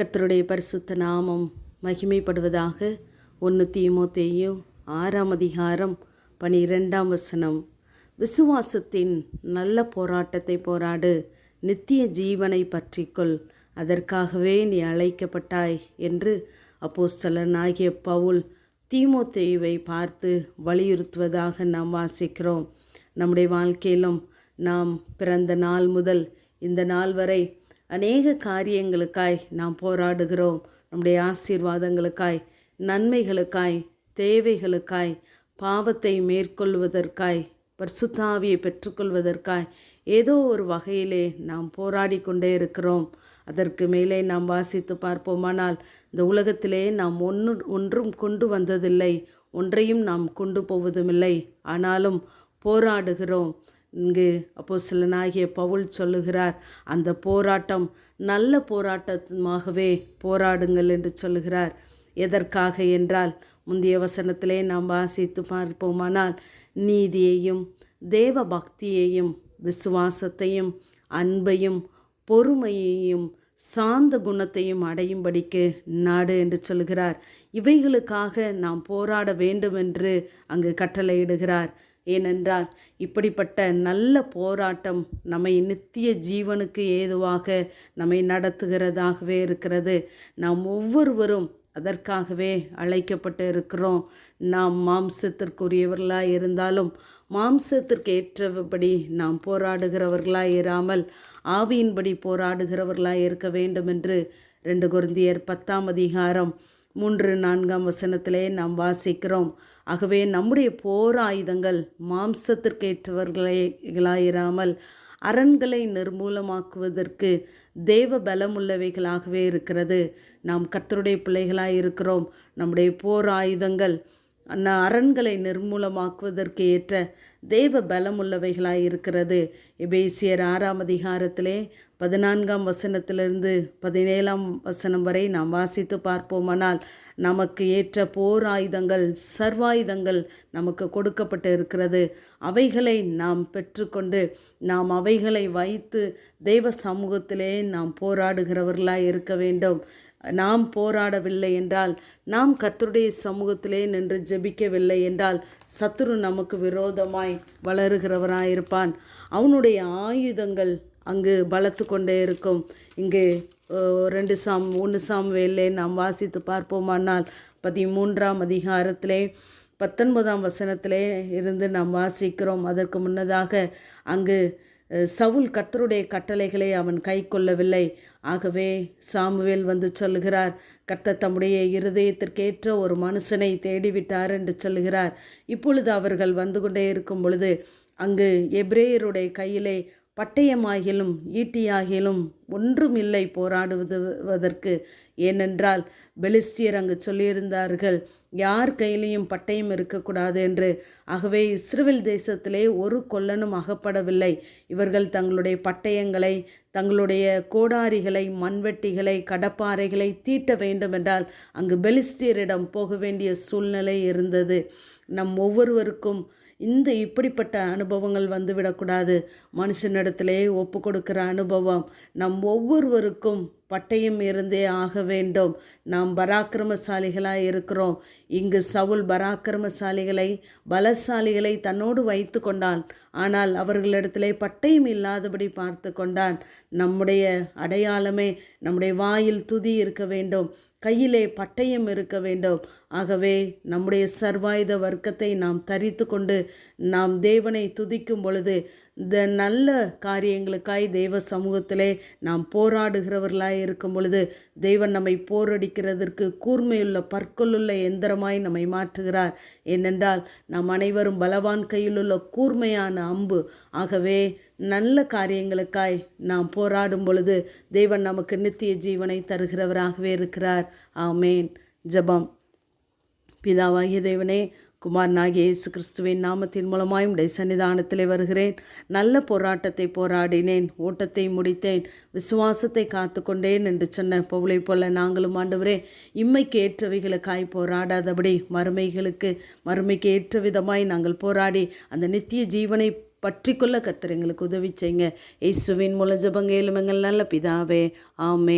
கர்த்தருடைய பரிசுத்த நாமம் மகிமைப்படுவதாக ஒன்று தீமோத்தேயு ஆறாம் அதிகாரம் பனிரெண்டாம் வசனம். விசுவாசத்தின் நல்ல போராட்டத்தை போராடு நித்திய ஜீவனை பற்றிக்கொள். அதற்காகவே நீ அழைக்கப்பட்டாய் என்று அப்போஸ்தலனாகிய பவுல் தீமோத்தேயுவை பார்த்து வலியுறுத்துவதாக நாம் வாசிக்கிறோம். நம்முடைய வாழ்க்கையிலும் நாம் பிறந்த நாள் முதல் இந்த நாள் வரை அநேக காரியங்களுக்காய் நாம் போராடுகிறோம். நம்முடைய ஆசீர்வாதங்களுக்காய் நன்மைகளுக்காய் தேவைகளுக்காய் பாவத்தை மேற்கொள்வதற்காய் பர்சுத்தாவியை பெற்றுக்கொள்வதற்காய் ஏதோ ஒரு வகையிலே நாம் போராடி கொண்டே இருக்கிறோம். அதற்கு மேலே நாம் வாசித்து பார்ப்போமானால் இந்த உலகத்திலே நாம் ஒன்று ஒன்றும் கொண்டு வந்ததில்லை. ஒன்றையும் நாம் கொண்டு போவதுமில்லை. ஆனாலும் போராடுகிறோம். இங்கு அப்போ சிலனாகிய பவுல் சொல்லுகிறார் அந்த போராட்டம் நல்ல போராட்டமாகவே போராடுங்கள் என்று சொல்லுகிறார். எதற்காக என்றால் முந்தைய வசனத்திலே நாம் வாசித்து பார்ப்போமானால் நீதியையும் தேவ பக்தியையும் விசுவாசத்தையும் அன்பையும் பொறுமையையும் சாந்த குணத்தையும் அடையும்படிக்கு நாடு என்று சொல்கிறார் இவைகளுக்காக நாம் போராட வேண்டும் என்று அங்கு கட்டளையிடுகிறார். ஏனென்றால் இப்படிப்பட்ட நல்ல போராட்டம் நம்மை நித்திய ஜீவனுக்கு ஏதுவாக நம்மை நடத்துகிறதாகவே இருக்கிறது. நாம் ஒவ்வொருவரும் அதற்காகவே அழைக்கப்பட்டு இருக்கிறோம். நாம் மாம்சத்திற்குரியவர்களாக இருந்தாலும் மாம்சத்திற்கு ஏற்றபடி நாம் போராடுகிறவர்களாக இராமல் ஆவியின்படி போராடுகிறவர்களாக இருக்க வேண்டும் என்று ரெண்டு குருந்தியர் பத்தாம் அதிகாரம் மூன்று நான்காம் வசனத்திலே நாம் வாசிக்கிறோம். ஆகவே நம்முடைய போர் ஆயுதங்கள் மாம்சத்திற்கேற்றவர்களாயிராமல் அரண்களை நிர்மூலமாக்குவதற்கு தேவ பலமுள்ளவைகளாகவே இருக்கிறது. நாம் கத்தருடைய பிள்ளைகளாக இருக்கிறோம் நம்முடைய போர் ஆயுதங்கள் அரண்களை நிர்மூலமாக்குவதற்கு ஏற்ற தேவ பலமுள்ளவைகளாய் இருக்கிறது எபேசியர் ஆறாம் அதிகாரத்திலே பதினான்காம் வசனத்திலிருந்து பதினேழாம் வசனம் வரை நாம் வாசித்து பார்ப்போமானால் நமக்கு ஏற்ற போர் ஆயுதங்கள் சர்வாயுதங்கள் நமக்கு கொடுக்கப்பட்டு இருக்கிறது அவைகளை நாம் பெற்றுக்கொண்டு நாம் அவைகளை வைத்து தெய்வ சமூகத்திலே நாம் போராடுகிறவர்களாய் இருக்க வேண்டும். நாம் போராடவில்லை என்றால் நாம் கத்தருடைய சமூகத்திலே நின்று ஜெபிக்கவில்லை என்றால் சத்துரு நமக்கு விரோதமாய் வளருகிறவராயிருப்பான். அவனுடைய ஆயுதங்கள் அங்கு பலத்து கொண்டே இருக்கும். இங்கு ரெண்டு சாம் ஒன்று சாம் வேலே நாம் வாசித்து பார்ப்போமானால் பதிமூன்றாம் அதிகாரத்திலே பத்தொன்பதாம் வசனத்திலே இருந்து நாம் வாசிக்கிறோம். அதற்கு முன்னதாக அங்கு சவுல் கர்த்தருடைய கட்டளைகளை அவன் கை கொள்ளவில்லை ஆகவே சாமுவேல் வந்து சொல்கிறார் கர்த்தர் தம்முடைய இருதயத்திற்கேற்ற ஒரு மனுஷனை தேடிவிட்டார் என்று சொல்கிறார் இப்பொழுது அவர்கள் வந்து கொண்டே இருக்கும் பொழுது அங்கு எப்ரேயருடைய கையிலே பட்டயமாகிலும் ஈட்டியாகிலும் ஒன்றுமில்லை போராடுவதற்கு ஏனென்றால் பெலிஸ்தியர் அங்கு சொல்லியிருந்தார்கள் யார் கையிலையும் பட்டயம் இருக்கக்கூடாது என்று. ஆகவே இஸ்ரேல் தேசத்திலே ஒரு கொல்லனும் அகப்படவில்லை. இவர்கள் தங்களுடைய பட்டயங்களை தங்களுடைய கோடாரிகளை மண்வெட்டிகளை கடப்பாறைகளை தீட்ட வேண்டும் என்றால் அங்கு பெலிஸ்தியரிடம் போக வேண்டிய சூழ்நிலை இருந்தது. நம் ஒவ்வொருவருக்கும் இந்த இப்படிப்பட்ட அனுபவங்கள் வந்துவிடக்கூடாது. மனுஷனிடத்திலே ஒப்பு கொடுக்கிற அனுபவம் நம் ஒவ்வொருவருக்கும் பட்டயம் இருந்தே ஆக வேண்டும். நாம் பராக்கிரமசாலிகளாக இருக்கிறோம். இங்கு சவுல் பராக்கிரமசாலிகளை பலசாலிகளை தன்னோடு வைத்து கொண்டான். ஆனால் அவர்களிடத்திலே பட்டயம் இல்லாதபடி பார்த்து கொண்டான். நம்முடைய அடையாளமே நம்முடைய வாயில் துதி இருக்க வேண்டும். கையிலே பட்டயம் இருக்க வேண்டும். ஆகவே நம்முடைய சர்வாயுத வர்க்கத்தை நாம் தரித்து கொண்டு நாம் தேவனை துதிக்கும் பொழுது இந்த நல்ல காரியங்களுக்காய் தெய்வ சமூகத்திலே நாம் போராடுகிறவர்களாய் இருக்கும் பொழுது தெய்வன் நம்மை போரடிக்கிறதற்கு கூர்மையுள்ள பற்களுள்ள எந்திரமாய் நம்மை மாற்றுகிறார். ஏனென்றால் நாம் அனைவரும் பலவான் கையிலுள்ள கூர்மையான அம்பு. ஆகவே நல்ல காரியங்களுக்காய் நாம் போராடும் பொழுது தெய்வன் நமக்கு நித்திய ஜீவனை தருகிறவராகவே இருக்கிறார். ஆமேன். ஜபம். பிதாவாகிய தேவனே குமாரனாகிய இயேசு கிறிஸ்துவின் நாமத்தின் மூலமாய் உடைய சன்னிதானத்திலே வருகிறேன். நல்ல போராட்டத்தை போராடினேன். ஓட்டத்தை முடித்தேன். விசுவாசத்தை காத்து கொண்டேன் என்று சொன்ன பவுளை போல நாங்களும் ஆண்டவரே இம்மைக்கு ஏற்றவைகளுக்காய் போராடாதபடி மறுமைகளுக்கு மறுமைக்கு ஏற்ற விதமாய் நாங்கள் போராடி அந்த நித்திய ஜீவனை பற்றி கொள்ள கத்திர எங்களுக்கு உதவி செய்யுங்க. இயேசுவின் மூல ஜபங்க எங்கள் நல்ல பிதாவே. ஆமே